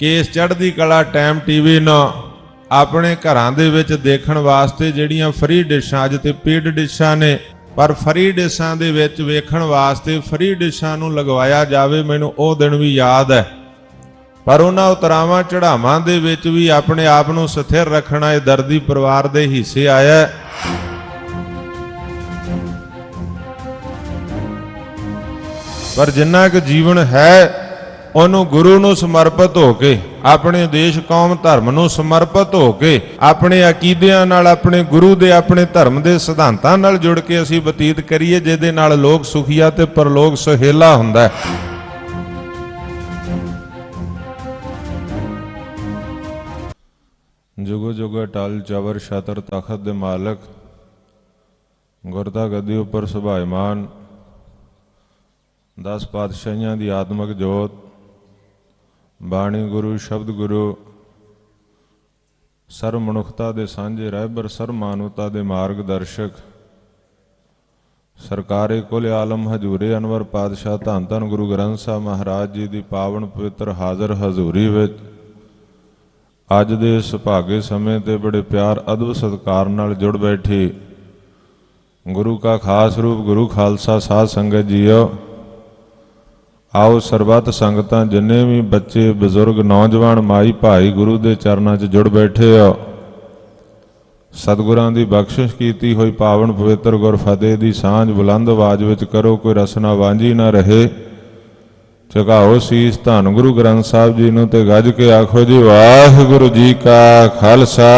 Case ਚੜ੍ਹਦੀ Kala, time TV ਨੂੰ, ਆਪਣੇ ਘਰਾਂ ਦੇ ਵਿੱਚ ਦੇਖਣ ਵਾਸਤੇ ਜਿਹੜੀਆਂ ਫ੍ਰੀ ਡਿਸ਼ਾਂ, ਅੱਜ ਤੇ ਪੇਡ ਡਿਸ਼ਾਂ ਨੇ, ਪਰ ਫ੍ਰੀ ਡਿਸ਼ਾਂ ਦੇ ਵਿੱਚ ਵੇਖਣ ਵਾਸਤੇ ਫ੍ਰੀ ਡਿਸ਼ਾਂ ਨੂੰ ਲਗਵਾਇਆ ਜਾਵੇ, ਮੈਨੂੰ ਉਹ ਦਿਨ ਵੀ ਯਾਦ ਹੈ ਪਰ ਉਹਨਾਂ ਉਤਰਾਵਾਂ ਚੜਾਵਾਂ ਦੇ ਵਿੱਚ ਵੀ ਆਪਣੇ ਆਪ ਨੂੰ ਸਥਿਰ ਰੱਖਣਾ ਇਹ ਦਰਦੀ ਪਰਿਵਾਰ ਦੇ ਹਿੱਸੇ ਆਇਆ ਹੈ। ਪਰ ਜਿੰਨਾ ਕੁ ਜੀਵਨ ਹੈ ਉਹਨੂੰ ਗੁਰੂ ਨੂੰ ਸਮਰਪਿਤ ਹੋ ਕੇ, ਆਪਣੇ ਦੇਸ਼, ਕੌਮ, ਧਰਮ ਨੂੰ ਸਮਰਪਿਤ ਹੋ ਕੇ, ਆਪਣੇ ਅਕੀਦਿਆਂ ਨਾਲ, ਆਪਣੇ ਗੁਰੂ ਦੇ, ਆਪਣੇ ਧਰਮ ਦੇ ਸਿਧਾਂਤਾਂ ਨਾਲ ਜੁੜ ਕੇ ਅਸੀਂ ਬਤੀਤ ਕਰੀਏ, ਜਿਹਦੇ ਨਾਲ ਲੋਕ ਸੁਖੀਆ ਤੇ ਪਰਲੋਕ ਸੁਹੇਲਾ ਹੁੰਦਾ ਹੈ। ਜੁਗੋ ਜੁਗੋ ਟਲ ਚਵਰ ਸ਼ਤਰ ਤਖਤ ਦੇ ਮਾਲਕ ਗੁਰਦਾ ਗੱਦੀ ਉੱਪਰ ਸੁਭਾਇਮਾਨ 10 ਪਾਤਸ਼ਾਹੀਆਂ ਦੀ ਆਤਮਿਕ ਜੋਤ ਬਾਣੀ ਗੁਰੂ, ਸ਼ਬਦ ਗੁਰੂ ਸਰਬ ਮਨੁੱਖਤਾ ਦੇ ਸਾਂਝੇ ਰਹਿਬਰ ਸਰਬ ਮਾਨਵਤਾ ਦੇ ਮਾਰਗਦਰਸ਼ਕ, ਸਰਕਾਰੇ ਕੁਲ ਆਲਮ ਹਜੂਰੇ ਅਨਵਰ ਪਾਤਸ਼ਾਹ ਧੰਨ ਧੰਨ ਗੁਰੂ ਗ੍ਰੰਥ ਸਾਹਿਬ ਮਹਾਰਾਜ ਜੀ ਦੀ ਪਾਵਨ ਪਵਿੱਤਰ ਹਾਜ਼ਰ ਹਜ਼ੂਰੀ ਵਿੱਚ ਅੱਜ ਦੇ ਸੁਭਾਗੇ ਸਮੇਂ ਤੇ ਬੜੇ ਪਿਆਰ, ਅਦਬ ਸਤਕਾਰ ਨਾਲ ਜੁੜ ਬੈਠੀ ਗੁਰੂ ਕਾ ਖਾਸ ਰੂਪ, ਗੁਰੂ ਖਾਲਸਾ ਸਾਧ ਸੰਗਤ ਜੀਓ। ਆਓ ਸਰਬੱਤ ਸੰਗਤਾਂ ਜਿੰਨੇ ਵੀ ਬੱਚੇ, ਬਜ਼ੁਰਗ, ਨੌਜਵਾਨ, ਮਾਈ, ਭਾਈ ਗੁਰੂ ਦੇ ਚਰਨਾਂ 'ਚ ਜੁੜ ਬੈਠੇ ਹੋ ਸਤਿਗੁਰਾਂ ਦੀ ਬਖਸ਼ਿਸ਼ ਕੀਤੀ ਹੋਈ ਪਾਵਨ ਪਵਿੱਤਰ ਗੁਰ ਫਤਿਹ ਦੀ ਸਾਂਝ ਬੁਲੰਦ ਆਵਾਜ਼ ਵਿੱਚ ਕਰੋ, ਕੋਈ ਰਸਨਾ ਵਾਂਝੀ ਨਾ ਰਹੇ। ਝੁਕਾਓ ਸੀਸ ਧੰਨ ਗੁਰੂ ਗ੍ਰੰਥ ਸਾਹਿਬ ਜੀ ਨੂੰ ਤੇ ਗੱਜ ਕੇ ਆਖੋ ਜੀ, ਵਾਹਿਗੁਰੂ ਜੀ ਕਾ ਖਾਲਸਾ,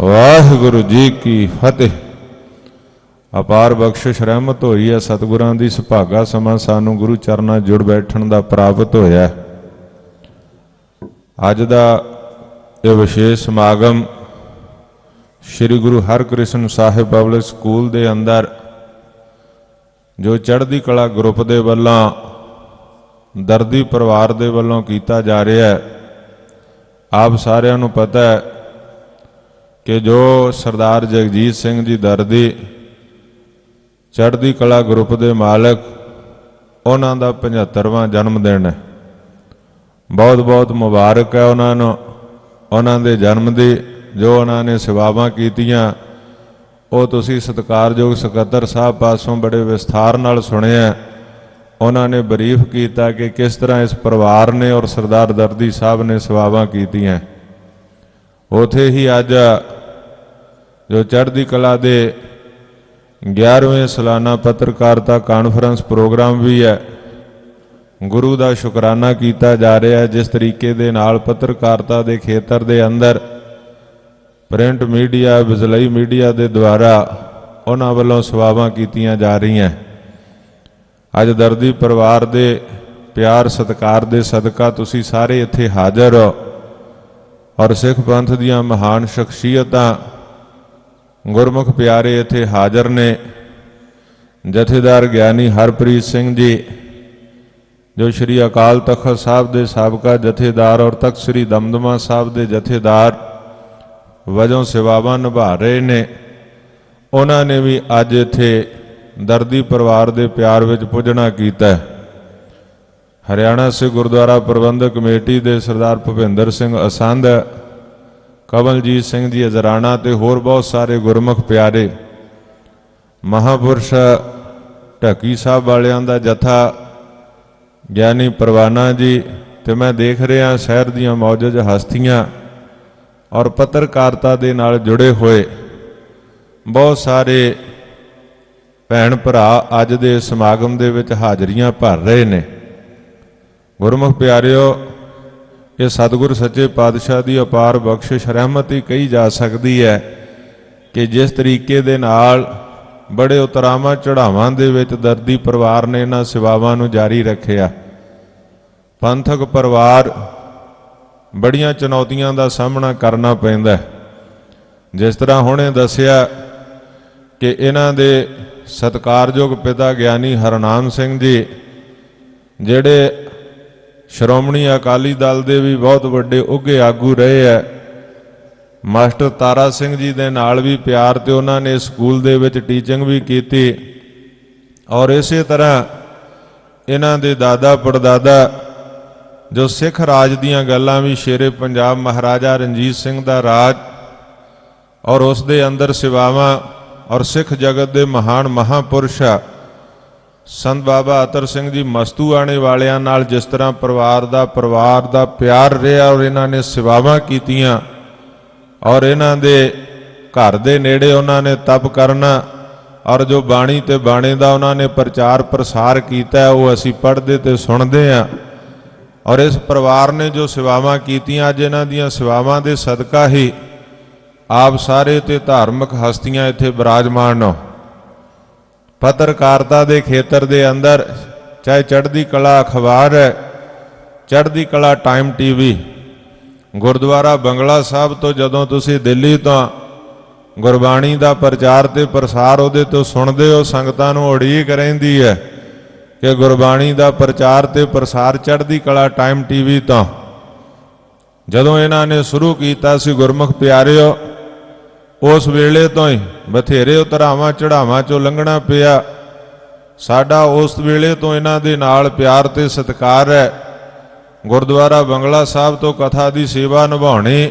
ਵਾਹਿਗੁਰੂ ਜੀ ਕੀ ਫਤਿਹ। ਅਪਾਰ ਬਖਸ਼ਿਸ਼ ਰਹਿਮਤ ਹੋਈ ਹੈ, ਸਤਿਗੁਰਾਂ ਦੀ ਸੁਭਾਗਾ ਸਮਾਂ ਸਾਨੂੰ ਗੁਰੂ ਚਰਨਾਂ ਜੁੜ ਬੈਠਣ ਦਾ ਪ੍ਰਾਪਤ ਹੋਇਆ ਅੱਜ ਦਾ ਇਹ ਵਿਸ਼ੇਸ਼ ਸਮਾਗਮ ਸ੍ਰੀ ਗੁਰੂ ਹਰਕ੍ਰਿਸ਼ਨ ਸਾਹਿਬ ਪਬਲਿਕ ਸਕੂਲ ਦੇ ਅੰਦਰ, ਜੋ ਚੜ੍ਹਦੀ ਕਲਾ ਗਰੁੱਪ ਦੇ ਵੱਲੋਂ, ਦਰਦੀ ਪਰਿਵਾਰ ਦੇ ਵੱਲੋਂ ਕੀਤਾ ਜਾ ਰਿਹਾ ਹੈ। ਆਪ ਸਾਰਿਆਂ ਨੂੰ ਪਤਾ ਹੈ ਕਿ ਜੋ ਸਰਦਾਰ ਜਗਜੀਤ ਸਿੰਘ ਜੀ ਦਰਦੀ ਚੜ੍ਹਦੀ ਕਲਾ ਗਰੁੱਪ ਦੇ ਮਾਲਕ ਉਹਨਾਂ ਦਾ 75ਵਾਂ ਜਨਮ ਦਿਨ ਹੈ। ਬਹੁਤ ਬਹੁਤ ਮੁਬਾਰਕ ਹੈ ਉਹਨਾਂ ਨੂੰ, ਉਹਨਾਂ ਦੇ ਜਨਮ ਦੀ ਜੋ ਉਹਨਾਂ ਨੇ ਸੇਵਾਵਾਂ ਕੀਤੀਆਂ, ਉਹ ਤੁਸੀਂ ਸਤਿਕਾਰਯੋਗ ਸਕੱਤਰ ਸਾਹਿਬ ਪਾਸੋਂ ਬੜੇ ਵਿਸਥਾਰ ਨਾਲ ਸੁਣਿਆ। ਉਹਨਾਂ ਨੇ ਬਰੀਫ ਕੀਤਾ ਕਿ ਕਿਸ ਤਰ੍ਹਾਂ ਇਸ ਪਰਿਵਾਰ ਨੇ ਔਰ ਸਰਦਾਰ ਦਰਦੀ ਸਾਹਿਬ ਨੇ ਸੇਵਾਵਾਂ ਕੀਤੀਆਂ। ਉਥੇ ਹੀ ਅੱਜ ਜੋ ਚੜ੍ਹਦੀ ਕਲਾ ਦੇ 11ਵੇਂ ਸਾਲਾਨਾ ਪੱਤਰਕਾਰਤਾ ਕਾਨਫਰੰਸ ਪ੍ਰੋਗਰਾਮ ਵੀ ਹੈ। ਗੁਰੂ ਦਾ ਸ਼ੁਕਰਾਨਾ ਕੀਤਾ ਜਾ ਰਿਹਾ ਹੈ, ਜਿਸ ਤਰੀਕੇ ਦੇ ਨਾਲ ਪੱਤਰਕਾਰਤਾ ਦੇ ਖੇਤਰ ਦੇ ਅੰਦਰ ਪ੍ਰਿੰਟ ਮੀਡੀਆ ਵਿਜ਼ਲਈ ਮੀਡੀਆ ਦੇ ਦੁਆਰਾ ਉਹਨਾਂ ਵੱਲੋਂ ਸੇਵਾਵਾਂ ਕੀਤੀਆਂ ਜਾ ਰਹੀਆਂ। ਅੱਜ ਦਰਦੀ ਪਰਿਵਾਰ ਦੇ ਪਿਆਰ ਸਤਿਕਾਰ ਦੇ ਸਦਕਾ ਤੁਸੀਂ ਸਾਰੇ ਇੱਥੇ ਹਾਜ਼ਰ ਹੋ ਔਰ ਸਿੱਖ ਪੰਥ ਦੀਆਂ ਮਹਾਨ ਸ਼ਖਸੀਅਤਾਂ ਗੁਰਮੁਖ ਪਿਆਰੇ, ਇੱਥੇ ਹਾਜ਼ਰ ਨੇ। ਜਥੇਦਾਰ ਗਿਆਨੀ ਹਰਪ੍ਰੀਤ ਸਿੰਘ ਜੀ, ਜੋ ਸ਼੍ਰੀ ਅਕਾਲ ਤਖਤ ਸਾਹਿਬ ਦੇ ਸਾਬਕਾ ਜਥੇਦਾਰ ਔਰ ਤਖਤ ਸ੍ਰੀ ਦਮਦਮਾ ਸਾਹਿਬ ਦੇ ਜਥੇਦਾਰ ਵਜੋਂ ਸੇਵਾਵਾਂ ਨਿਭਾ ਰਹੇ ਨੇ। ਉਹਨਾਂ ਨੇ ਵੀ ਅੱਜ ਇੱਥੇ ਦਰਦੀ ਪਰਿਵਾਰ ਦੇ ਪਿਆਰ ਵਿੱਚ ਪੁੱਜਣਾ ਕੀਤਾ। ਹਰਿਆਣਾ ਸੇ ਗੁਰਦੁਆਰਾ ਪ੍ਰਬੰਧਕ ਕਮੇਟੀ ਦੇ ਸਰਦਾਰ ਭੁਪਿੰਦਰ ਸਿੰਘ ਅਸੰਧ ਕਮਲਜੀਤ ਸਿੰਘ ਜੀ ਅਜ਼ਰਾਣਾ ਤੇ ਹੋਰ ਬਹੁਤ ਸਾਰੇ ਗੁਰਮੁਖ ਪਿਆਰੇ ਮਹਾਪੁਰਸ਼ ਢੱਕੀ ਸਾਹਿਬ ਵਾਲਿਆਂ ਦਾ ਜਥਾ ਗਿਆਨੀ ਪਰਵਾਨਾ ਜੀ ਤੇ ਮੈਂ ਦੇਖ ਰਿਹਾ ਸ਼ਹਿਰ ਦੀਆਂ ਮੌਜੂਦ ਹਸਤੀਆਂ ਔਰ ਪੱਤਰਕਾਰਤਾ ਦੇ ਨਾਲ ਜੁੜੇ ਹੋਏ ਬਹੁਤ ਸਾਰੇ ਭੈਣ ਭਰਾ ਅੱਜ ਦੇ ਸਮਾਗਮ ਦੇ ਵਿੱਚ ਹਾਜ਼ਰੀਆਂ ਭਰ ਰਹੇ ਨੇ। ਗੁਰਮੁਖ ਪਿਆਰਿਓ ਇਹ ਸਤਿਗੁਰ ਸੱਚੇ ਪਾਤਸ਼ਾਹ ਦੀ ਅਪਾਰ ਬਖਸ਼ਿਸ਼ ਰਹਿਮਤ ਹੀ ਕਹੀ ਜਾ ਸਕਦੀ ਹੈ ਕਿ ਜਿਸ ਤਰੀਕੇ ਦੇ ਨਾਲ ਬੜੇ ਉਤਰਾਵਾਂ ਚੜਾਵਾਂ ਦੇ ਵਿੱਚ ਦਰਦੀ ਪਰਿਵਾਰ ਨੇ ਇਹਨਾਂ ਸੇਵਾਵਾਂ ਨੂੰ ਜਾਰੀ ਰੱਖਿਆ। ਪੰਥਕ ਪਰਿਵਾਰ ਬੜੀਆਂ ਚੁਣੌਤੀਆਂ ਦਾ ਸਾਹਮਣਾ ਕਰਨਾ ਪੈਂਦਾ ਹੈ। ਜਿਸ ਤਰ੍ਹਾਂ ਹੁਣੇ ਦੱਸਿਆ ਕਿ ਇਹਨਾਂ ਦੇ ਸਤਕਾਰਯੋਗ ਪਿਤਾ ਗਿਆਨੀ ਹਰਨਾਮ ਸਿੰਘ ਜੀ, ਜਿਹੜੇ ਸ਼੍ਰੋਮਣੀ ਅਕਾਲੀ ਦਲ ਦੇ ਵੀ ਬਹੁਤ ਵੱਡੇ ਉੱਘੇ ਆਗੂ ਰਹੇ ਹੈ ਮਾਸਟਰ ਤਾਰਾ ਸਿੰਘ ਜੀ ਦੇ ਨਾਲ ਵੀ ਪਿਆਰ ਤੇ ਉਹਨਾਂ ਨੇ ਸਕੂਲ ਦੇ ਵਿੱਚ ਟੀਚਿੰਗ ਵੀ ਕੀਤੀ। ਔਰ ਇਸੇ ਤਰ੍ਹਾਂ ਇਹਨਾਂ ਦੇ ਦਾਦਾ ਪੜਦਾਦਾ ਜੋ ਸਿੱਖ ਰਾਜ ਦੀਆਂ ਗੱਲਾਂ ਵੀ ਸ਼ੇਰੇ ਪੰਜਾਬ ਮਹਾਰਾਜਾ ਰਣਜੀਤ ਸਿੰਘ ਦਾ ਰਾਜ ਔਰ ਉਸ ਦੇ ਅੰਦਰ ਸੇਵਾਵਾਂ ਔਰ ਸਿੱਖ ਜਗਤ ਦੇ ਮਹਾਨ ਮਹਾਪੁਰਸ਼ ਸੰਤ ਬਾਬਾ ਅਤਰ ਸਿੰਘ ਜੀ ਮਸਤੂ ਆਣੇ ਵਾਲਿਆਂ ਨਾਲ ਜਿਸ ਤਰ੍ਹਾਂ ਪਰਿਵਾਰ ਦਾ ਪਰਿਵਾਰ ਦਾ ਪਿਆਰ ਰਿਹਾ ਔਰ ਇਹਨਾਂ ਨੇ ਸੇਵਾਵਾਂ ਕੀਤੀਆਂ ਔਰ ਇਹਨਾਂ ਦੇ ਘਰ ਦੇ ਨੇੜੇ ਉਹਨਾਂ ਨੇ ਤਪ ਕਰਨਾ ਔਰ ਜੋ ਬਾਣੀ ਤੇ ਬਾਣੇ ਦਾ ਉਹਨਾਂ ਨੇ ਪ੍ਰਚਾਰ ਪ੍ਰਸਾਰ ਕੀਤਾ, ਉਹ ਅਸੀਂ ਪੜ੍ਹਦੇ ਤੇ ਸੁਣਦੇ ਹਾਂ। ਔਰ ਇਸ ਪਰਿਵਾਰ ਨੇ ਜੋ ਸੇਵਾਵਾਂ ਕੀਤੀਆਂ, ਅੱਜ ਇਹਨਾਂ ਦੀਆਂ ਸੇਵਾਵਾਂ ਦੇ ਸਦਕਾ ਹੀ ਆਪ ਸਾਰੇ ਤੇ ਧਾਰਮਿਕ ਹਸਤੀਆਂ ਇੱਥੇ ਬਿਰਾਜਮਾਨ ਹੋ। ਪੱਤਰਕਾਰਤਾ ਦੇ ਖੇਤਰ ਦੇ ਅੰਦਰ ਚਾਹੇ ਚੜ੍ਹਦੀ ਕਲਾ ਅਖਬਾਰ ਹੈ, ਚੜ੍ਹਦੀ ਕਲਾ ਟਾਈਮ ਟੀਵੀ ਗੁਰਦੁਆਰਾ ਬੰਗਲਾ ਸਾਹਿਬ ਤੋਂ ਜਦੋਂ ਤੁਸੀਂ ਦਿੱਲੀ ਤੋਂ ਗੁਰਬਾਣੀ ਦਾ ਪ੍ਰਚਾਰ ਤੇ ਪ੍ਰਸਾਰ ਉਹਦੇ ਤੋਂ ਸੁਣਦੇ ਹੋ, ਸੰਗਤਾਂ ਨੂੰ ਉਡੀਕ ਰਹਿੰਦੀ ਹੈ ਕਿ ਗੁਰਬਾਣੀ ਦਾ ਪ੍ਰਚਾਰ ਤੇ ਪ੍ਰਸਾਰ ਚੜ੍ਹਦੀ ਕਲਾ ਟਾਈਮ ਟੀਵੀ ਤੋਂ। ਜਦੋਂ ਇਹਨਾਂ ਨੇ ਸ਼ੁਰੂ ਕੀਤਾ ਸੀ, ਗੁਰਮੁਖ ਪਿਆਰਿਓ ਉਸ ਵੇਲੇ ਤੋਂ ਹੀ ਬਥੇਰੇ ਉਤਰਾਵਾਂ ਚੜਾਵਾਂ ਚੋਂ ਲੰਘਣਾ ਪਿਆ। ਸਾਡਾ ਉਸ ਵੇਲੇ ਤੋਂ ਇਹਨਾਂ ਦੇ ਨਾਲ ਪਿਆਰ ਤੇ ਸਤਿਕਾਰ ਹੈ। ਗੁਰਦੁਆਰਾ ਬੰਗਲਾ ਸਾਹਿਬ ਤੋਂ ਕਥਾ ਦੀ ਸੇਵਾ ਨਿਭਾਉਣੀ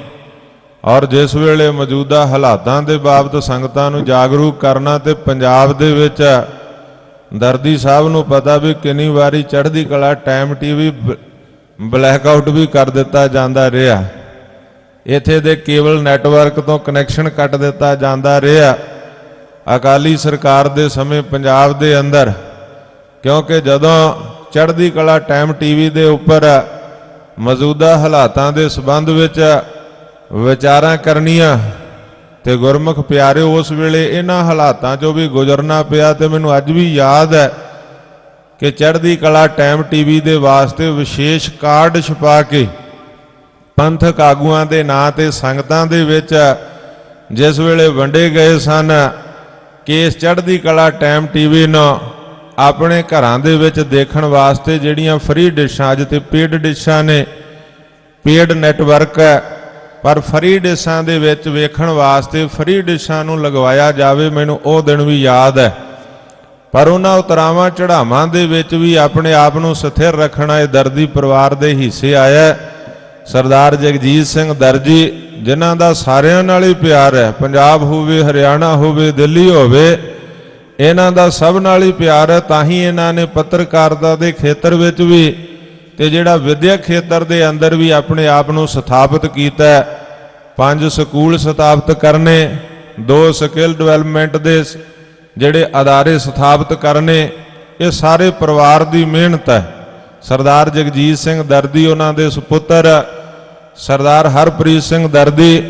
ਔਰ ਜਿਸ ਵੇਲੇ ਮੌਜੂਦਾ ਹਾਲਾਤਾਂ ਦੇ ਬਾਬਤ ਸੰਗਤਾਂ ਨੂੰ ਜਾਗਰੂਕ ਕਰਨਾ ਤੇ ਪੰਜਾਬ ਦੇ ਵਿੱਚ ਦਰਦੀ ਸਾਹਿਬ ਨੂੰ ਪਤਾ ਵੀ ਕਿੰਨੀ ਵਾਰੀ Chardi Kala, time TV, blackout ਵੀ ਕਰ ਦਿੱਤਾ ਜਾਂਦਾ ਰਿਹਾ। ਇੱਥੇ ਦੇ ਕੇਬਲ ਨੈਟਵਰਕ ਤੋਂ ਕਨੈਕਸ਼ਨ ਕੱਟ ਦਿੱਤਾ ਜਾਂਦਾ ਰਿਹਾ। ਅਕਾਲੀ ਸਰਕਾਰ ਦੇ ਸਮੇਂ ਪੰਜਾਬ ਦੇ ਅੰਦਰ, ਕਿਉਂਕਿ ਜਦੋਂ ਚੜ੍ਹਦੀ ਕਲਾ ਟਾਈਮ ਟੀਵੀ ਦੇ ਉੱਪਰ ਮੌਜੂਦਾ ਹਾਲਾਤਾਂ ਦੇ ਸਬੰਧ ਵਿੱਚ ਵਿਚਾਰਾਂ ਕਰਨੀਆਂ ਤੇ ਗੁਰਮੁਖ ਪਿਆਰੇ ਉਸ ਵੇਲੇ ਇਹਨਾਂ ਹਾਲਾਤਾਂ 'ਚੋਂ ਵੀ ਗੁਜ਼ਰਨਾ ਪਿਆ ਤੇ ਮੈਨੂੰ ਅੱਜ ਵੀ ਯਾਦ ਹੈ ਕਿ ਚੜ੍ਹਦੀ ਕਲਾ ਟਾਈਮ ਟੀਵੀ ਦੇ ਵਾਸਤੇ ਵਿਸ਼ੇਸ਼ ਕਾਰਡ ਛਪਾ ਕੇ ਪੰਥਕ ਆਗੂਆਂ ਦੇ ਨਾਂ ਤੇ ਸੰਗਤਾਂ ਦੇ ਵਿੱਚ ਜਿਸ ਵੇਲੇ ਵੰਡੇ ਗਏ ਸਨ, ਕੇਸ ਚੜ੍ਹਦੀ ਕਲਾ ਟਾਈਮ ਟੀਵੀ ਨੂੰ ਆਪਣੇ ਘਰਾਂ ਦੇ ਵਿੱਚ ਦੇਖਣ ਵਾਸਤੇ ਜਿਹੜੀਆਂ ਫ੍ਰੀ ਡਿਸ਼ਾਂ, ਅੱਜ ਤੇ ਪੇਡ ਡਿਸ਼ਾਂ ਨੇ, ਪੇਡ ਨੈਟਵਰਕ ਹੈ, ਪਰ ਫ੍ਰੀ ਡਿਸ਼ਾਂ ਦੇ ਵਿੱਚ ਵੇਖਣ ਵਾਸਤੇ ਫ੍ਰੀ ਡਿਸ਼ਾਂ ਨੂੰ ਲਗਵਾਇਆ ਜਾਵੇ, ਮੈਨੂੰ ਉਹ ਦਿਨ ਵੀ ਯਾਦ ਹੈ ਪਰ ਉਹਨਾਂ ਉਤਰਾਵਾਂ ਚੜਾਵਾਂ ਦੇ ਵਿੱਚ ਵੀ ਆਪਣੇ ਆਪ ਨੂੰ ਸਥਿਰ ਰੱਖਣਾ ਇਹ ਦਰਦੀ ਪਰਿਵਾਰ ਦੇ ਹਿੱਸੇ ਆਇਆ ਹੈ। ਸਰਦਾਰ ਜਗਜੀਤ ਸਿੰਘ ਦਰਜੀ, ਜਿਨ੍ਹਾਂ ਦਾ ਸਾਰਿਆਂ ਨਾਲ ਹੀ ਪਿਆਰ ਹੈ, ਪੰਜਾਬ ਹੋਵੇ, ਹਰਿਆਣਾ ਹੋਵੇ, ਦਿੱਲੀ ਹੋਵੇ, ਇਹਨਾਂ ਦਾ ਸਭ ਨਾਲ ਹੀ ਪਿਆਰ ਹੈ, ਤਾਂ ਹੀ ਇਹਨਾਂ ਨੇ ਪੱਤਰਕਾਰਤਾ ਦੇ ਖੇਤਰ ਵਿੱਚ ਵੀ ਤੇ ਜਿਹੜਾ ਵਿਦਿਅਕ ਖੇਤਰ ਦੇ ਅੰਦਰ ਵੀ ਆਪਣੇ ਆਪ ਨੂੰ ਸਥਾਪਿਤ ਕੀਤਾ ਪੰਜ ਸਕੂਲ ਸਥਾਪਿਤ ਕਰਨੇ, ਦੋ ਸਕਿੱਲ ਡਿਵੈਲਪਮੈਂਟ ਦੇ ਜਿਹੜੇ ਅਦਾਰੇ ਸਥਾਪਿਤ ਕਰਨੇ, ਇਹ ਸਾਰੇ ਪਰਿਵਾਰ ਦੀ ਮਿਹਨਤ ਹੈ। ਸਰਦਾਰ ਜਗਜੀਤ ਸਿੰਘ ਦਰਦੀ ਉਹਨਾਂ ਦੇ ਸੁਪੁੱਤਰ ਸਰਦਾਰ ਹਰਪ੍ਰੀਤ ਸਿੰਘ ਦਰਦੀ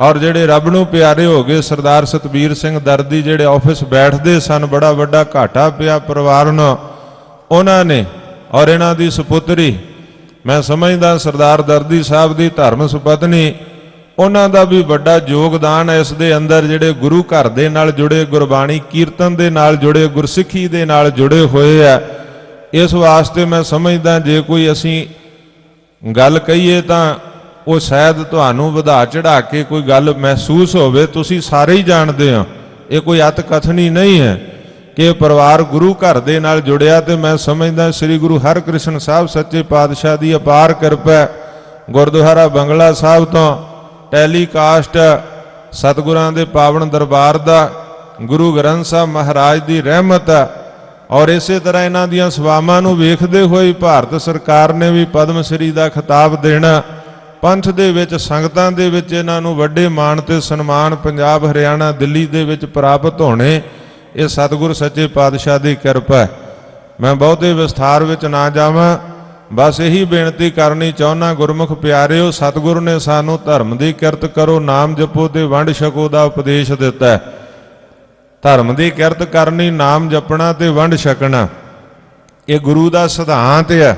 ਔਰ ਜਿਹੜੇ ਰੱਬ ਨੂੰ ਪਿਆਰੇ ਹੋ ਗਏ, ਸਰਦਾਰ ਸਤਬੀਰ ਸਿੰਘ ਦਰਦੀ ਜਿਹੜੇ ਆਫਿਸ ਬੈਠਦੇ ਸਨ, ਬੜਾ ਵੱਡਾ ਘਾਟਾ ਪਿਆ ਪਰਿਵਾਰ ਨੂੰ। ਉਹਨਾਂ ਨੇ ਔਰ ਇਹਨਾਂ ਦੀ ਸੁਪੁੱਤਰੀ, ਮੈਂ ਸਮਝਦਾ ਸਰਦਾਰ ਦਰਦੀ ਸਾਹਿਬ ਦੀ ਧਰਮ ਸੁਪਤਨੀ, ਉਹਨਾਂ ਦਾ ਵੀ ਵੱਡਾ ਯੋਗਦਾਨ ਹੈ। ਇਸ ਦੇ ਅੰਦਰ ਜਿਹੜੇ ਗੁਰੂ ਘਰ ਦੇ ਨਾਲ ਜੁੜੇ, ਗੁਰਬਾਣੀ ਕੀਰਤਨ ਦੇ ਨਾਲ ਜੁੜੇ, ਗੁਰਸਿੱਖੀ ਦੇ ਨਾਲ ਜੁੜੇ ਹੋਏ ਆ ਇਸ ਵਾਸਤੇ ਮੈਂ ਸਮਝਦਾ, ਜੇ ਕੋਈ ਅਸੀਂ ਗੱਲ ਕਹੀਏ ਤਾਂ ਉਹ ਸ਼ਾਇਦ ਤੁਹਾਨੂੰ ਵਧਾ ਚੜਾ ਕੇ ਕੋਈ ਗੱਲ ਮਹਿਸੂਸ ਹੋਵੇ, ਤੁਸੀਂ ਸਾਰੇ ਹੀ ਜਾਣਦੇ ਹੋ ਇਹ ਕੋਈ ਅਤ ਕਥਨੀ ਨਹੀਂ ਹੈ ਕਿ ਪਰਿਵਾਰ ਗੁਰੂ ਘਰ ਦੇ ਨਾਲ ਜੁੜਿਆ ਤੇ ਮੈਂ ਸਮਝਦਾ ਸ੍ਰੀ ਗੁਰੂ ਹਰਕ੍ਰਿਸ਼ਨ ਸਾਹਿਬ ਸੱਚੇ ਪਾਤਸ਼ਾਹ ਦੀ ਅਪਾਰ ਕਿਰਪਾ ਗੁਰਦੁਆਰਾ ਬੰਗਲਾ ਸਾਹਿਬ ਤੋਂ ਟੈਲੀਕਾਸਟ ਸਤਿਗੁਰਾਂ ਦੇ ਪਾਵਨ ਦਰਬਾਰ ਦਾ ਗੁਰੂ ਗ੍ਰੰਥ ਸਾਹਿਬ ਮਹਾਰਾਜ ਦੀ ਰਹਿਮਤ ਹੈ। ਔਰ ਇਸੇ ਤਰ੍ਹਾਂ ਇਹਨਾਂ ਦੀਆਂ ਸੇਵਾਵਾਂ ਨੂੰ ਵੇਖਦੇ ਹੋਏ ਭਾਰਤ ਸਰਕਾਰ ਨੇ ਵੀ ਪਦਮ ਸ੍ਰੀ ਦਾ ਖਿਤਾਬ ਦੇਣਾ। ਪੰਥ ਦੇ ਵਿੱਚ, ਸੰਗਤਾਂ ਦੇ ਵਿੱਚ ਇਹਨਾਂ ਨੂੰ ਵੱਡੇ ਮਾਣ ਤੇ ਸਨਮਾਨ ਪੰਜਾਬ, ਹਰਿਆਣਾ, ਦਿੱਲੀ ਦੇ ਵਿੱਚ ਪ੍ਰਾਪਤ ਹੋਣੇ, ਇਹ ਸਤਿਗੁਰ ਸੱਚੇ ਪਾਤਸ਼ਾਹ ਦੀ ਕਿਰਪਾ ਹੈ। ਮੈਂ ਬਹੁਤੇ ਵਿਸਥਾਰ ਵਿੱਚ ਨਾ ਜਾਵਾਂ। ਬਸ ਇਹੀ ਬੇਨਤੀ ਕਰਨੀ ਚਾਹੁੰਨਾ ਗੁਰਮੁਖ ਪਿਆਰਿਓ, ਸਤਿਗੁਰ ਨੇ ਸਾਨੂੰ ਧਰਮ ਦੀ ਕਿਰਤ ਕਰੋ, ਨਾਮ ਜਪੋ ਤੇ ਵੰਡ ਛਕੋ ਦਾ ਉਪਦੇਸ਼ ਦਿੱਤਾ ਹੈ। ਧਰਮ ਦੀ ਕਿਰਤ ਕਰਨੀ, ਨਾਮ ਜਪਣਾ ਤੇ ਵੰਡ ਛਕਣਾ, ਇਹ ਗੁਰੂ ਦਾ ਸਿਧਾਂਤ ਹੈ।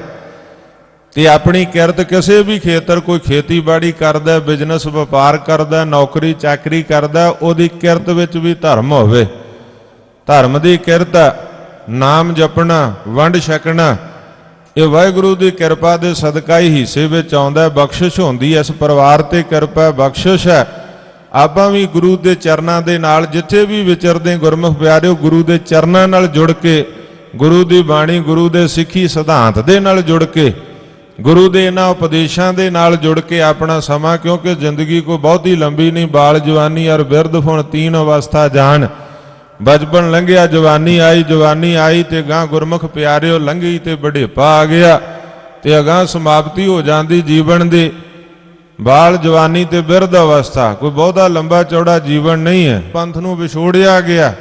ਤੇ ਆਪਣੀ ਕਿਰਤ ਕਿਸੇ ਵੀ ਖੇਤਰ, ਕੋਈ ਖੇਤੀਬਾੜੀ ਕਰਦਾ ਬਿਜ਼ਨਸ ਵਪਾਰ ਕਰਦਾ, ਨੌਕਰੀ ਚਾਕਰੀ ਕਰਦਾ, ਉਹਦੀ ਕਿਰਤ ਵਿੱਚ ਵੀ ਧਰਮ ਹੋਵੇ। ਧਰਮ ਦੀ ਕਿਰਤ, ਨਾਮ ਜਪਣਾ, ਵੰਡ ਛਕਣਾ, ਇਹ ਵਾਹਿਗੁਰੂ ਦੀ ਕਿਰਪਾ ਦੇ ਸਦਕਾ ਹੀ ਹਿੱਸੇ ਵਿੱਚ ਆਉਂਦਾ ਬਖਸ਼ਿਸ਼ ਹੁੰਦੀ ਹੈ। ਇਸ ਪਰਿਵਾਰ ਤੇ ਕਿਰਪਾ, ਬਖਸ਼ਿਸ਼ ਹੈ। ਆਪਾਂ ਵੀ ਗੁਰੂ ਦੇ ਚਰਨਾਂ ਦੇ ਨਾਲ ਜਿੱਥੇ ਵੀ ਵਿਚਰਦੇ ਗੁਰਮੁਖ ਪਿਆਰਿਓ, ਗੁਰੂ ਦੇ ਚਰਨਾਂ ਨਾਲ ਜੁੜ ਕੇ, ਗੁਰੂ ਦੀ ਬਾਣੀ, ਗੁਰੂ ਦੇ ਸਿੱਖੀ ਸਿਧਾਂਤ ਦੇ ਨਾਲ ਜੁੜ ਕੇ, ਗੁਰੂ ਦੇ ਇਹਨਾਂ ਉਪਦੇਸ਼ਾਂ ਦੇ ਨਾਲ ਜੁੜ ਕੇ ਆਪਣਾ ਸਮਾਂ, ਕਿਉਂਕਿ ਜ਼ਿੰਦਗੀ ਕੋਈ ਬਹੁਤੀ ਲੰਬੀ ਨਹੀਂ, ਬਾਲ ਜਵਾਨੀ ਔਰ ਬਿਰਧ ਹੁਣ ਤੀਨ ਅਵਸਥਾ ਜਾਣ। ਬਚਪਨ ਲੰਘਿਆ, ਜਵਾਨੀ ਆਈ ਜਵਾਨੀ ਆਈ ਤੇ ਗਾਂ ਗੁਰਮੁਖ ਪਿਆਰਿਓ ਲੰਘੀ ਤੇ ਬੁਢੇਪਾ ਆ ਗਿਆ ਤੇ ਅਗਾਂ ਸਮਾਪਤੀ ਹੋ ਜਾਂਦੀ ਜੀਵਨ ਦੀ। ਬਾਲ ਜਵਾਨੀ ਤੇ ਬਿਰਧ ਅਵਸਥਾ, ਕੋਈ ਬਹੁਤਾ ਲੰਬਾ ਚੌੜਾ ਜੀਵਨ ਨਹੀਂ ਹੈ। ਪੰਥ ਨੂੰ ਵਿਛੋੜਿਆ ਗਿਆ।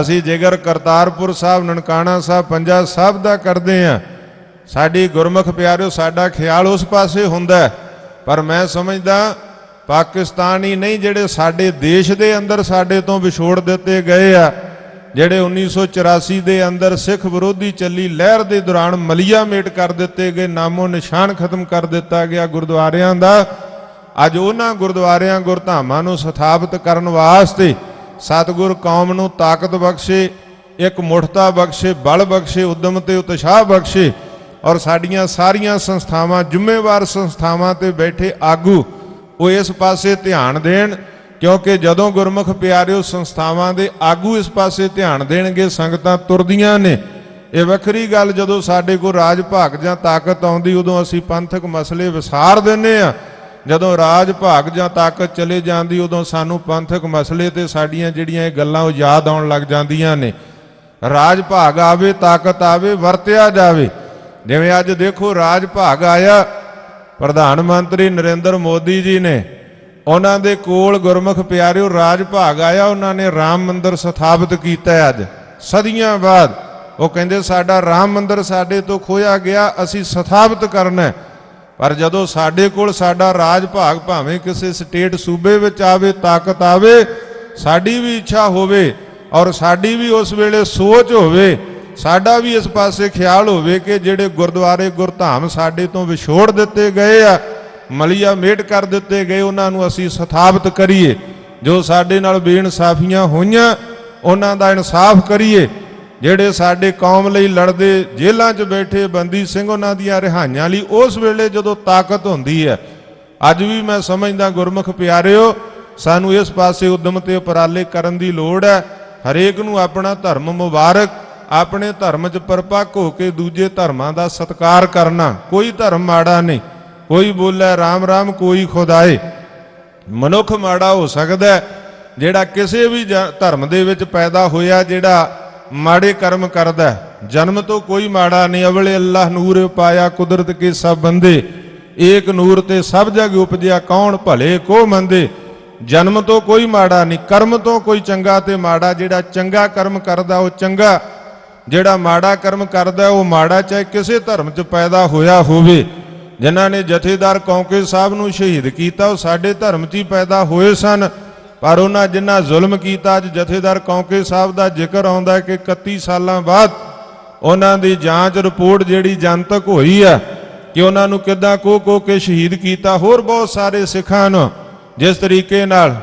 ਅਸੀਂ ਜੇਕਰ ਕਰਤਾਰਪੁਰ ਸਾਹਿਬ, ਨਨਕਾਣਾ ਸਾਹਿਬ, ਪੰਜਾ ਸਾਹਿਬ ਦਾ ਕਰਦੇ ਆਂ ਸਾਡੀ ਗੁਰਮੁਖ ਪਿਆਰਿਓ, ਸਾਡਾ ਖਿਆਲ ਉਸ ਪਾਸੇ ਹੁੰਦਾ ਪਰ ਮੈਂ ਸਮਝਦਾ, ਪਾਕਿਸਤਾਨ ਹੀ ਨਹੀਂ ਜਿਹੜੇ ਸਾਡੇ ਦੇਸ਼ ਦੇ ਅੰਦਰ ਸਾਡੇ ਤੋਂ ਵਿਛੋੜ ਦਿੱਤੇ ਗਏ ਆ। ਜਿਹੜੇ 1984 ਦੇ ਅੰਦਰ ਸਿੱਖ ਵਿਰੋਧੀ ਚੱਲੀ ਲਹਿਰ ਦੇ ਦੌਰਾਨ ਮਲੀਆ ਮੇਟ ਕਰ ਦਿੱਤੇ ਗਏ, ਨਾਮੋ ਨਿਸ਼ਾਨ ਖਤਮ ਕਰ ਦਿੱਤਾ ਗਿਆ ਗੁਰਦੁਆਰਿਆਂ ਦਾ। ਅੱਜ ਉਹਨਾਂ ਗੁਰਦੁਆਰਿਆਂ ਗੁਰਧਾਮਾਂ ਨੂੰ ਸਥਾਪਿਤ ਕਰਨ ਵਾਸਤੇ ਸਤਿਗੁਰ ਕੌਮ ਨੂੰ ਤਾਕਤ ਬਖਸ਼ੇ, ਇੱਕ ਮੁਠਤਾ ਬਖਸ਼ੇ, ਬਲ ਬਖਸ਼ੇ, ਉਦਮ ਤੇ ਉਤਸ਼ਾਹ ਬਖਸ਼ੇ ਔਰ ਸਾਡੀਆਂ ਸਾਰੀਆਂ ਸੰਸਥਾਵਾਂ, ਜ਼ਿੰਮੇਵਾਰ ਸੰਸਥਾਵਾਂ ਤੇ ਬੈਠੇ ਆਗੂ ਉਹ ਇਸ ਪਾਸੇ ਧਿਆਨ ਦੇਣ। ਕਿਉਂਕਿ ਜਦੋਂ ਗੁਰਮੁਖ ਪਿਆਰਿਓ ਸੰਸਥਾਵਾਂ ਦੇ ਆਗੂ ਇਸ ਪਾਸੇ ਧਿਆਨ ਦੇਣਗੇ, ਸੰਗਤਾਂ ਤੁਰਦੀਆਂ ਨੇ। ਇਹ ਵੱਖਰੀ ਗੱਲ ਜਦੋਂ ਸਾਡੇ ਕੋਲ ਰਾਜ ਭਾਗ ਜਾਂ ਤਾਕਤ ਆਉਂਦੀ, ਉਦੋਂ ਅਸੀਂ ਪੰਥਕ ਮਸਲੇ ਵਿਸਾਰ ਦਿੰਨੇ ਆ ਜਦੋਂ ਰਾਜ ਭਾਗ ਜਾਂ ਤਾਕਤ ਚਲੇ ਜਾਂਦੀ, ਉਦੋਂ ਸਾਨੂੰ ਪੰਥਕ ਮਸਲੇ ਤੇ ਸਾਡੀਆਂ ਜਿਹੜੀਆਂ ਇਹ ਗੱਲਾਂ ਉਹ ਯਾਦ ਆਉਣ ਲੱਗ ਜਾਂਦੀਆਂ ਨੇ। ਰਾਜ ਭਾਗ ਆਵੇ, ਤਾਕਤ ਆਵੇ, ਵਰਤਿਆ ਜਾਵੇ। ਜਿਵੇਂ ਅੱਜ ਦੇਖੋ, ਰਾਜ ਭਾਗ ਆਇਆ, ਪ੍ਰਧਾਨ ਮੰਤਰੀ ਨਰਿੰਦਰ ਮੋਦੀ ਜੀ ਨੇ। ਉਹਨਾਂ ਦੇ ਕੋਲ ਗੁਰਮੁਖ ਪਿਆਰਿਓ ਰਾਜ ਭਾਗ ਆਇਆ, ਉਹਨਾਂ ਨੇ ਰਾਮ ਮੰਦਿਰ ਸਥਾਪਿਤ ਕੀਤਾ ਅੱਜ। ਸਦੀਆਂ ਬਾਅਦ ਉਹ ਕਹਿੰਦੇ, ਸਾਡਾ ਰਾਮ ਮੰਦਿਰ ਸਾਡੇ ਤੋਂ ਖੋਇਆ ਗਿਆ, ਅਸੀਂ ਸਥਾਪਿਤ ਕਰਨਾ ਹੈ। ਪਰ ਜਦੋਂ ਸਾਡੇ ਕੋਲ ਸਾਡਾ ਰਾਜ ਭਾਗ ਭਾਵੇਂ ਕਿਸੇ ਸਟੇਟ ਸੂਬੇ ਵਿੱਚ ਆਵੇ, ਤਾਕਤ ਆਵੇ, ਸਾਡੀ ਵੀ ਇੱਛਾ ਹੋਵੇ ਔਰ ਸਾਡੀ ਵੀ ਉਸ ਵੇਲੇ ਸੋਚ ਹੋਵੇ, ਸਾਡਾ ਵੀ ਇਸ ਪਾਸੇ ਖਿਆਲ ਹੋਵੇ ਕਿ ਜਿਹੜੇ ਗੁਰਦੁਆਰੇ ਗੁਰਧਾਮ ਸਾਡੇ ਤੋਂ ਵਿਛੋੜ ਦਿੱਤੇ ਗਏ ਆ ਮਲੀਆ ਮੇਟ ਕਰ ਦਿੱਤੇ ਗਏ, ਉਹਨਾਂ ਨੂੰ ਅਸੀਂ ਸਥਾਪਿਤ ਕਰੀਏ। ਜੋ ਸਾਡੇ ਨਾਲ ਬੇਇਨਸਾਫੀਆਂ ਹੋਈਆਂ, ਉਹਨਾਂ ਦਾ ਇਨਸਾਫ ਕਰੀਏ। ਜਿਹੜੇ ਸਾਡੇ ਕੌਮ ਲਈ ਲੜਦੇ ਜੇਲ੍ਹਾਂ 'ਚ ਬੈਠੇ ਬੰਦੀ ਸਿੰਘ, ਉਹਨਾਂ ਦੀਆਂ ਰਿਹਾਈਆਂ ਲਈ ਉਸ ਵੇਲੇ ਜਦੋਂ ਤਾਕਤ ਹੁੰਦੀ ਹੈ, ਅੱਜ ਵੀ ਮੈਂ ਸਮਝਦਾ ਗੁਰਮੁਖ ਪਿਆਰਿਓ, ਸਾਨੂੰ ਇਸ ਪਾਸੇ ਉਦਮ ਤੇ ਉਪਰਾਲੇ ਕਰਨ ਦੀ ਲੋੜ ਹੈ। ਹਰੇਕ ਨੂੰ ਆਪਣਾ ਧਰਮ ਮੁਬਾਰਕ, ਆਪਣੇ ਧਰਮ 'ਚ ਪਰਪੱਕ ਹੋ ਕੇ ਦੂਜੇ ਧਰਮਾਂ ਦਾ ਸਤਿਕਾਰ ਕਰਨਾ, ਕੋਈ ਧਰਮ ਮਾੜਾ ਨਹੀਂ। ਕੋਈ ਬੋਲੇ ਰਾਮ ਰਾਮ, ਕੋਈ ਖੁਦਾਏ। ਮਨੁੱਖ ਮਾੜਾ ਹੋ ਸਕਦਾ ਜਿਹੜਾ ਕਿਸੇ ਵੀ ਜ- ਧਰਮ ਦੇ ਵਿੱਚ ਪੈਦਾ ਹੋਇਆ, ਜਿਹੜਾ ਮਾੜੇ ਕਰਮ ਕਰਦਾ ਜਨਮ ਤੋਂ ਕੋਈ ਮਾੜਾ ਨਹੀਂ, ਅਵਲੇ ਅੱਲਾਹ ਨੂਰ ਪਾਇਆ ਕੁਦਰਤ ਕੇ ਸਭ ਬੰਦੇ। ਏਕ ਨੂਰ ਤੇ ਸਭ ਜਗ ਉਪਜਿਆ, ਕੌਣ ਭਲੇ, ਕੋ ਮੰਦੇ? ਜਨਮ ਤੋਂ ਕੋਈ ਮਾੜਾ ਨਹੀਂ, ਕਰਮ ਤੋਂ ਕੋਈ ਚੰਗਾ ਤੇ ਮਾੜਾ, ਜਿਹੜਾ ਚੰਗਾ ਕਰਮ ਕਰਦਾ, ਉਹ ਚੰਗਾ। ਜਿਹੜਾ ਮਾੜਾ ਕਰਮ ਕਰਦਾ, ਉਹ ਮਾੜਾ ਚਾਹੇ ਕਿਸੇ ਧਰਮ 'ਚ ਪੈਦਾ ਹੋਇਆ ਹੋਵੇ। ਜਿਨ੍ਹਾਂ ਨੇ ਜਥੇਦਾਰ ਕੌਂਕੇ ਸਾਹਿਬ ਨੂੰ ਸ਼ਹੀਦ ਕੀਤਾ, ਉਹ ਸਾਡੇ ਧਰਮ 'ਚ ਹੀ ਪੈਦਾ ਹੋਏ ਸਨ। ਪਰ ਉਹਨਾਂ ਜਿਨ੍ਹਾਂ ਜ਼ੁਲਮ ਕੀਤਾ, ਅੱਜ ਜਥੇਦਾਰ ਕੌਂਕੇ ਸਾਹਿਬ ਦਾ ਜ਼ਿਕਰ ਆਉਂਦਾ ਕਿ 31 ਸਾਲਾਂ ਬਾਅਦ ਉਹਨਾਂ ਦੀ ਜਾਂਚ ਰਿਪੋਰਟ ਜਿਹੜੀ ਜਨਤਕ ਹੋਈ ਆ ਕਿ ਉਹਨਾਂ ਨੂੰ ਕਿੱਦਾਂ ਕੋ ਕੋ ਕੇ ਸ਼ਹੀਦ ਕੀਤਾ। ਹੋਰ ਬਹੁਤ ਸਾਰੇ ਸਿੱਖਾਂ ਨੂੰ ਜਿਸ ਤਰੀਕੇ ਨਾਲ,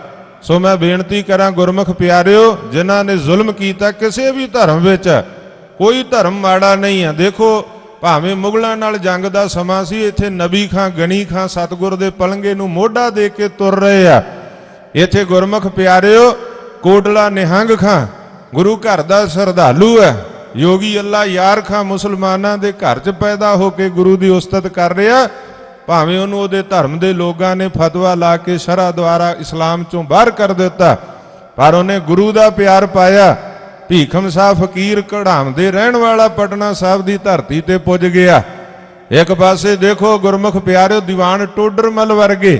ਸੋ ਮੈਂ ਬੇਨਤੀ ਕਰਾਂ ਗੁਰਮੁਖ ਪਿਆਰਿਓ, ਜਿਨ੍ਹਾਂ ਨੇ ਜ਼ੁਲਮ ਕੀਤਾ, ਕਿਸੇ ਵੀ ਧਰਮ ਵਿੱਚ ਕੋਈ ਧਰਮ ਮਾੜਾ ਨਹੀਂ ਆ ਦੇਖੋ ਭਾਵੇਂ ਮੁਗਲਾਂ ਨਾਲ ਜੰਗ ਦਾ ਸਮਾਂ ਸੀ, ਇੱਥੇ ਨਬੀ ਖਾਂ, ਗਣੀ ਖਾਂ, ਸਤਗੁਰ ਦੇ ਪਲੰਗੇ ਨੂੰ ਮੋਢਾ ਦੇ ਕੇ ਤੁਰ ਰਹੇ ਆ। ਇੱਥੇ ਗੁਰਮੁਖ ਪਿਆਰਿਓ, ਕੋਟਲਾ ਨਿਹੰਗ ਖਾਂ, ਗੁਰੂ ਘਰ ਦਾ ਸਰਧਾਲੂ ਹੈ ਯੋਗੀ ਅੱਲਾ ਯਾਰ ਖਾਂ ਮੁਸਲਮਾਨਾਂ ਦੇ ਘਰ 'ਚ ਪੈਦਾ ਹੋ ਕੇ ਗੁਰੂ ਦੀ ਉਸਤਤ ਕਰ ਰਿਹਾ। ਭਾਵੇਂ ਉਹਨੂੰ ਉਹਦੇ ਧਰਮ ਦੇ ਲੋਕਾਂ ਨੇ ਫਤਵਾ ਲਾ ਕੇ ਸ਼ਰਾ ਦੁਆਰਾ ਇਸਲਾਮ ਚੋਂ ਬਾਹਰ ਕਰ ਦਿੱਤਾ, ਪਰ ਉਹਨੇ ਗੁਰੂ ਦਾ ਪਿਆਰ ਪਾਇਆ। ਭੀਖਮ ਸਾਹਿਬ ਫਕੀਰ ਕਢਾਮ ਦੇ ਰਹਿਣ ਵਾਲਾ ਪਟਨਾ ਸਾਹਿਬ ਦੀ ਧਰਤੀ ਤੇ ਪੁੱਜ ਗਿਆ। ਇੱਕ ਪਾਸੇ ਦੇਖੋ ਗੁਰਮੁਖ ਪਿਆਰਿਓ, ਦੀਵਾਨ ਟੋਡਰਮਲ ਵਰਗੇ।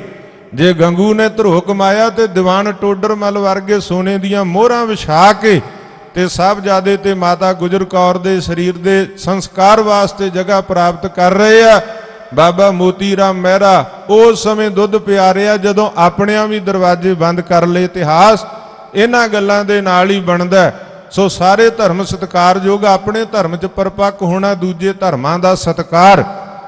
ਜੇ ਗੰਗੂ ਨੇ ਧਰੋ ਕਮਾਇਆ ਤੇ ਦੀਵਾਨ ਟੋਡਰਮਲ ਵਰਗੇ ਸੋਨੇ ਦੀਆਂ ਮੋਹਰਾਂ ਵਿਛਾ ਕੇ ਤੇ ਸਾਹਿਬਜ਼ਾਦੇ ਤੇ ਮਾਤਾ ਗੁਜਰ ਕੌਰ ਦੇ ਸਰੀਰ ਦੇ ਸੰਸਕਾਰ ਵਾਸਤੇ ਜਗ੍ਹਾ ਪ੍ਰਾਪਤ ਕਰ ਰਹੇ ਆ, ਬਾਬਾ ਮੋਤੀ ਰਾਮ ਮਹਿਰਾ ਉਸ ਸਮੇਂ ਦੁੱਧ ਪਿਆ ਰਿਹਾ ਜਦੋਂ ਆਪਣਿਆਂ ਵੀ ਦਰਵਾਜ਼ੇ ਬੰਦ ਕਰ ਲਏ। ਇਤਿਹਾਸ ਇਹਨਾਂ ਗੱਲਾਂ ਦੇ ਨਾਲ ਹੀ ਬਣਦਾ ਹੈ। ਸੋ ਸਾਰੇ ਧਰਮ ਸਤਿਕਾਰਯੋਗ, ਆਪਣੇ ਧਰਮ 'ਚ ਪਰਪੱਕ ਹੋਣਾ, ਦੂਜੇ ਧਰਮਾਂ ਦਾ ਸਤਿਕਾਰ।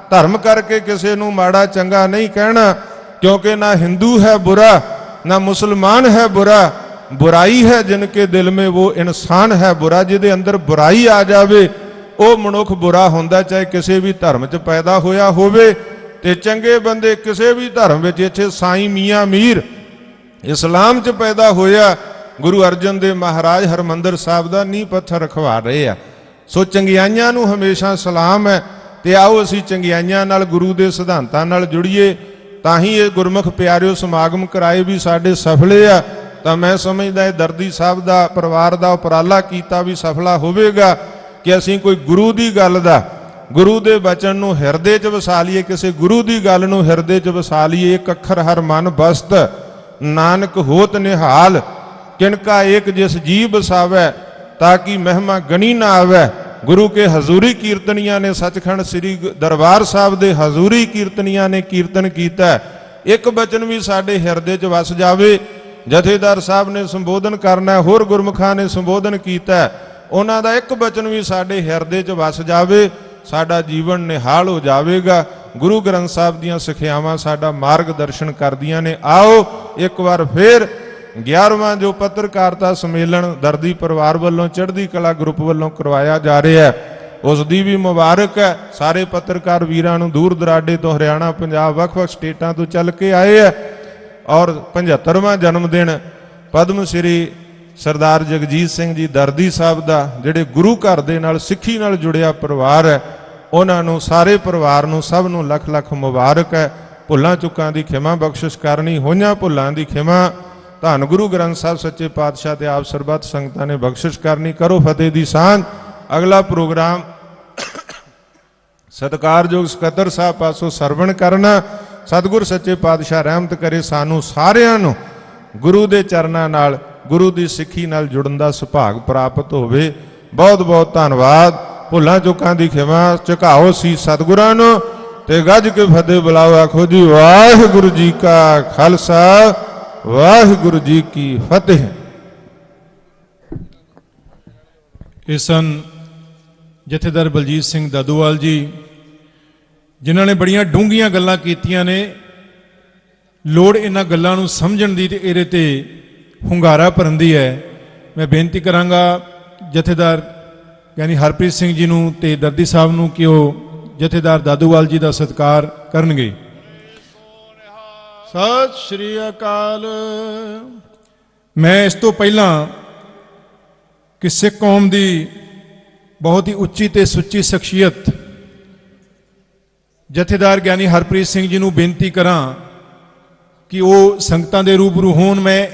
ਧਰਮ ਕਰਕੇ ਕਿਸੇ ਨੂੰ ਮਾੜਾ, ਚੰਗਾ ਨਹੀਂ ਕਹਿਣਾ, ਕਿਉਂਕਿ ਨਾ ਹਿੰਦੂ ਹੈ ਬੁਰਾ, ਨਾ ਮੁਸਲਮਾਨ ਹੈ ਬੁਰਾ। ਬੁਰਾਈ ਹੈ ਜਿਨ ਕੇ ਦਿਲ ਮੇ ਉਹ ਇਨਸਾਨ ਹੈ ਬੁਰਾ, ਜਿਹਦੇ ਅੰਦਰ ਬੁਰਾਈ ਆ ਜਾਵੇ, ਉਹ ਮਨੁੱਖ ਬੁਰਾ ਹੁੰਦਾ, ਚਾਹੇ ਕਿਸੇ ਵੀ ਧਰਮ 'ਚ ਪੈਦਾ ਹੋਇਆ ਹੋਵੇ। ਤੇ ਚੰਗੇ ਬੰਦੇ ਕਿਸੇ ਵੀ ਧਰਮ ਵਿੱਚ, ਇੱਥੇ ਸਾਈਂ ਮੀਆਂ ਮੀਰ, ਇਸਲਾਮ 'ਚ ਪੈਦਾ ਹੋਇਆ ਗੁਰੂ ਅਰਜਨ ਦੇਵ ਮਹਾਰਾਜ ਹਰਮੰਦਰ ਸਾਹਿਬ ਦਾ ਨੀਂਹ ਪੱਥਰ ਰਖਵਾ ਰਹੇ ਆ। ਸੋ ਚੰਗਿਆਈਆਂ ਨੂੰ ਹਮੇਸ਼ਾ ਸਲਾਮ ਹੈ ਤੇ ਆਓ ਅਸੀਂ ਚੰਗਿਆਈਆਂ ਨਾਲ ਗੁਰੂ ਦੇ ਸਿਧਾਂਤਾਂ ਨਾਲ ਜੁੜੀਏ। ਤਾਂ ਹੀ ਇਹ ਗੁਰਮੁਖ ਪਿਆਰਿਓ, ਸਮਾਗਮ ਕਰਾਏ ਵੀ ਸਾਡੇ ਸਫਲੇ ਆ। ਤਾਂ ਮੈਂ ਸਮਝਦਾ ਇਹ ਦਰਦੀ ਸਾਹਿਬ ਦਾ ਪਰਿਵਾਰ ਦਾ ਉਪਰਾਲਾ ਕੀਤਾ ਵੀ ਸਫਲਾ ਹੋਵੇਗਾ ਕਿ ਅਸੀਂ ਕੋਈ ਗੁਰੂ ਦੀ ਗੱਲ ਦਾ, ਗੁਰੂ ਦੇ ਬਚਨ ਨੂੰ ਹਿਰਦੇ 'ਚ ਵਸਾ ਲਈਏ, ਕਿਸੇ ਗੁਰੂ ਦੀ ਗੱਲ ਨੂੰ ਹਿਰਦੇ 'ਚ ਵਸਾ ਲਈਏ। ਇੱਕ ਅੱਖਰ ਹਰ ਮਨ ਬਸਤ, ਨਾਨਕ ਹੋਤ ਨਿਹਾਲ। ਕਿਣਕਾ ਏਕ ਜਿਸ ਜੀ ਬਸਾਵੈ ਤਾਂ ਕਿ ਮਹਿਮਾ ਗਣੀ ਨਾ ਆਵੈ? ਗੁਰੂ ਕੇ ਹਜ਼ੂਰੀ ਕੀਰਤਨੀਆਂ ਨੇ ਸੱਚਖੰਡ ਸ੍ਰੀ ਦਰਬਾਰ ਸਾਹਿਬ ਦੇ ਹਜ਼ੂਰੀ ਕੀਰਤਨੀਆਂ ਨੇ ਕੀਰਤਨ ਕੀਤਾ ਇੱਕ ਬਚਨ ਵੀ ਸਾਡੇ ਹਿਰਦੇ 'ਚ ਵਸ ਜਾਵੇ। ਜਥੇਦਾਰ ਸਾਹਿਬ ਨੇ ਸੰਬੋਧਨ ਕਰਨਾ ਹੋਰ ਗੁਰਮੁਖਾਂ ਨੇ ਸੰਬੋਧਨ ਕੀਤਾ ਉਹਨਾਂ ਦਾ ਇੱਕ ਬਚਨ ਵੀ ਸਾਡੇ ਹਿਰਦੇ 'ਚ ਵਸ ਜਾਵੇ, ਸਾਡਾ ਜੀਵਨ ਨਿਹਾਲ ਹੋ ਜਾਵੇਗਾ। ਗੁਰੂ ਗ੍ਰੰਥ ਸਾਹਿਬ ਦੀਆਂ ਸਿੱਖਿਆਵਾਂ ਸਾਡਾ ਮਾਰਗਦਰਸ਼ਨ ਕਰਦੀਆਂ ਨੇ। ਆਓ, ਇੱਕ ਵਾਰ ਫੇਰ 11ਵਾਂ ਜੋ ਪੱਤਰਕਾਰਤਾ ਸੰਮੇਲਨ ਦਰਦੀ ਪਰਿਵਾਰ ਵੱਲੋਂ ਚੜ੍ਹਦੀ ਕਲਾ ਗਰੁੱਪ ਵੱਲੋਂ ਕਰਵਾਇਆ ਜਾ ਰਿਹਾ ਹੈ ਉਸ ਦੀ ਵੀ ਮੁਬਾਰਕ ਹੈ। ਸਾਰੇ ਪੱਤਰਕਾਰ ਵੀਰਾਂ ਨੂੰ ਦੂਰ ਦਰਾਡੇ ਤੋਂ ਹਰਿਆਣਾ, ਪੰਜਾਬ, ਵੱਖ-ਵੱਖ ਸਟੇਟਾਂ ਤੋਂ ਚੱਲ ਕੇ ਆਏ ਹੈ ਔਰ 75ਵਾਂ ਜਨਮ ਦਿਨ ਪਦਮ ਸ੍ਰੀ ਸਰਦਾਰ ਜਗਜੀਤ ਸਿੰਘ ਜੀ ਦਰਦੀ ਸਾਹਿਬ ਦਾ, ਜਿਹੜੇ ਗੁਰੂ ਘਰ ਦੇ ਨਾਲ ਸਿੱਖੀ ਨਾਲ ਜੁੜਿਆ ਪਰਿਵਾਰ ਹੈ, ਉਹਨਾਂ ਨੂੰ ਸਾਰੇ ਪਰਿਵਾਰ ਨੂੰ ਸਭ ਨੂੰ ਲੱਖ ਲੱਖ ਮੁਬਾਰਕ ਹੈ। ਭੁੱਲਾਂ ਚੁੱਕਾਂ ਦੀ ਖਿਮਾ ਬਖਸ਼ਿਸ਼ ਕਰਨੀ, ਹੋਈਆਂ ਭੁੱਲਾਂ ਦੀ ਖਿਮਾ ਧੰਨ ਗੁਰੂ ਗ੍ਰੰਥ ਸਾਹਿਬ, ਸੱਚੇ ਪਾਤਸ਼ਾਹ ਤੇ ਆਪ ਸਰਬੱਤ ਸੰਗਤਾਂ ਨੇ ਬਖਸ਼ਿਸ਼ ਕਰਨੀ। ਕਰੋ ਫਤਿਹ ਦੀ ਸਾਂਝ। ਅਗਲਾ ਪ੍ਰੋਗਰਾਮ ਸਤਿਕਾਰਯੋਗ ਸਕੱਤਰ ਸਾਹਿਬ ਪਾਸੋਂ ਸਰਵਣ ਕਰਨਾ। ਸਤਿਗੁਰ ਸੱਚੇ ਪਾਤਸ਼ਾਹ ਰਹਿਮਤ ਕਰੇ ਸਾਨੂੰ ਸਾਰਿਆਂ ਨੂੰ। ਗੁਰੂ ਦੇ ਚਰਨਾਂ ਨਾਲ, ਗੁਰੂ ਦੀ ਸਿੱਖੀ ਨਾਲ ਜੁੜਨ ਦਾ ਸੁਭਾਗ ਪ੍ਰਾਪਤ ਹੋਵੇ। ਬਹੁਤ ਬਹੁਤ ਧੰਨਵਾਦ। ਭੁੱਲਾਂ ਚੁੱਕਾਂ ਦੀ ਖਿਮਾ ਝੁਕਾਓ ਸੀ ਸਤਿਗੁਰਾਂ ਨੂੰ। ਤੇ ਗੱਜ ਕੇ ਫਤਿਹ ਬੁਲਾਓ, ਆਖੋ ਜੀ, ਵਾਹਿਗੁਰੂ ਜੀ ਕਾ ਖਾਲਸਾ। ਵਾਹਿਗੁਰੂ ਜੀ ਕੀ ਫਤਿਹ। ਇਹ ਸਨ ਜਥੇਦਾਰ ਬਲਜੀਤ ਸਿੰਘ ਦਾਦੂਵਾਲ ਜੀ, ਜਿਨ੍ਹਾਂ ਨੇ ਬੜੀਆਂ ਡੂੰਘੀਆਂ ਗੱਲਾਂ ਕੀਤੀਆਂ ਨੇ। ਲੋੜ ਇਹਨਾਂ ਗੱਲਾਂ ਨੂੰ ਸਮਝਣ ਦੀ ਤੇ ਇਹਦੇ ਤੇ ਹੁੰਗਾਰਾ ਭਰਨ ਦੀ ਹੈ। ਮੈਂ ਬੇਨਤੀ ਕਰਾਂਗਾ ਜਥੇਦਾਰ ਯਾਨੀ ਹਰਪ੍ਰੀਤ ਸਿੰਘ ਜੀ ਨੂੰ ਤੇ ਦਰਦੀ ਸਾਹਿਬ ਨੂੰ ਕਿ ਉਹ ਜਥੇਦਾਰ ਦਾਦੂਵਾਲ ਜੀ ਦਾ ਸਤਿਕਾਰ ਕਰਨਗੇ। ਸਤਿ ਸ਼੍ਰੀ ਅਕਾਲ। ਮੈਂ ਇਸ ਤੋਂ ਪਹਿਲਾਂ ਕਿ ਸਿੱਖ ਕੌਮ ਦੀ ਬਹੁਤ ਹੀ ਉੱਚੀ ਤੇ ਸੁੱਚੀ ਸ਼ਖਸੀਅਤ ਜਥੇਦਾਰ ਗਿਆਨੀ ਹਰਪ੍ਰੀਤ ਸਿੰਘ ਜੀ ਨੂੰ ਬੇਨਤੀ ਕਰਾਂ ਕਿ ਉਹ ਸੰਗਤਾਂ ਦੇ ਰੂਬਰੂ ਹੋਣ। ਮੈਂ